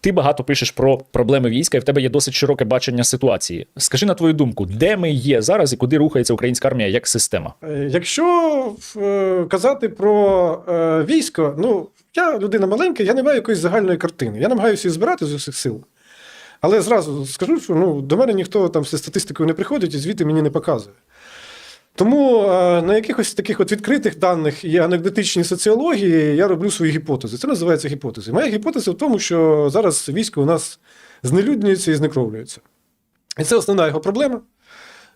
Ти багато пишеш про проблеми війська, і в тебе є досить широке бачення ситуації. Скажи на твою думку, де ми є зараз і куди рухається українська армія як система? Е, Якщо е, казати про е, військо, ну я людина маленька, я не маю якоїсь загальної картини. Я намагаюся її збирати з усіх сил. Але зразу скажу, що ну, до мене ніхто там зі статистикою не приходить і звідти мені не показує. Тому е, на якихось таких от відкритих даних і анекдотичній соціології я роблю свої гіпотези. Це називається гіпотези. Моя гіпотеза в тому, що зараз військо у нас знелюднюється і знекровлюється. І це основна його проблема.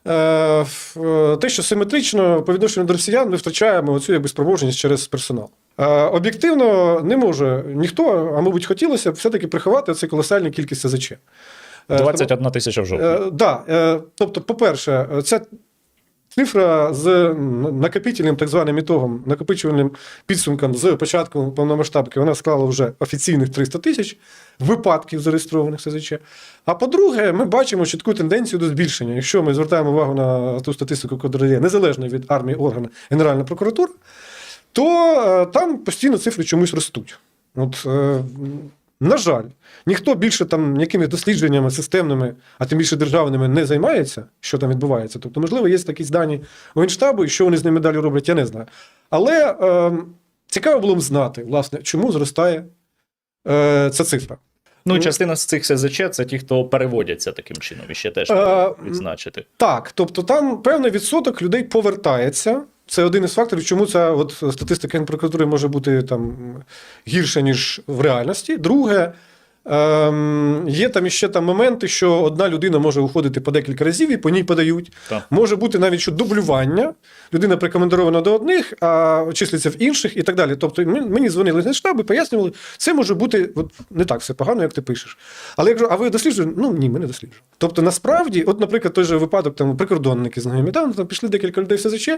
Е, е, Те, що симетрично по відношенню до росіян ми втрачаємо оцю якби спроможність через персонал. Об'єктивно не може ніхто, а мабуть, хотілося б все-таки приховати цю колосальну кількість СЗЧ. Е, 21 тисяча в жовтні. Да, е, тобто, по-перше, ця цифра з накопительним так званим ітогом, накопичувальним підсумком з початку повномасштабки, вона склала вже офіційних 300 тисяч випадків зареєстрованих СЗЧ. А по-друге, ми бачимо чітку тенденцію до збільшення. Якщо ми звертаємо увагу на ту статистику, яку дає незалежно від армії органу Генеральна прокуратура, то е, там постійно цифри чомусь ростуть. От, е, на жаль, ніхто більше там якимись дослідженнями системними, а тим більше державними, не займається, що там відбувається. Тобто, можливо, є якісь дані Генштабу, і що вони з ними далі роблять, я не знаю. Але е, цікаво було б знати, власне, чому зростає е, ця цифра. Ну, ну- частина з цих СЗЧ це ті, хто переводяться таким чином, і ще теж Е, відзначити. Так, тобто там певний відсоток людей повертається. Це один із факторів, чому ця от статистика Генпрокуратури може бути там гірша, ніж в реальності. Друге, ем, є там іще там моменти, що одна людина може уходити по декілька разів і по ній подають. Так. Може бути навіть що дублювання. Людина прикомендована до одних, а числиться в інших і так далі. Тобто мені дзвонили з Генштабу і пояснювали, це може бути от, не так все погано, як ти пишеш. Але якщо, а ви досліджуєте? Ну ні, ми не досліджуємо. Тобто, насправді, от, наприклад, той же випадок, там прикордонники з нами, там, там пішли декілька людей в СЗЧ,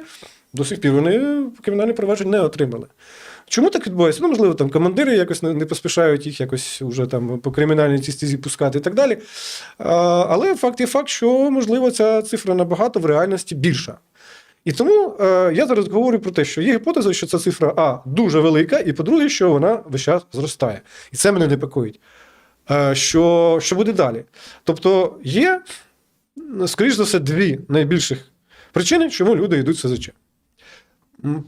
до сих пір вони кримінальне провадження не отримали. Чому так відбувається? Ну, можливо, там командири якось не поспішають їх якось уже там по кримінальній цій стезі пускати і так далі. Але факт є факт, що можливо ця цифра набагато в реальності більша. І тому е, я зараз говорю про те, що є гіпотеза, що ця цифра А дуже велика, і по-друге, що вона весь час зростає. І це мене непокоїть. Е, що, що буде далі? Тобто є, скоріш за все, дві найбільших причини, чому люди йдуть в СЗЧ.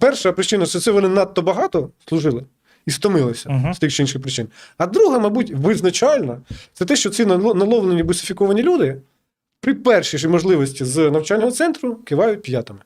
Перша причина це це вони надто багато служили і стомилися Мгм. з тих чи інших причин. А друга, мабуть, визначальна, це те, що ці нало- наловлені бусифіковані люди при першій ж можливості з навчального центру кивають п'ятами.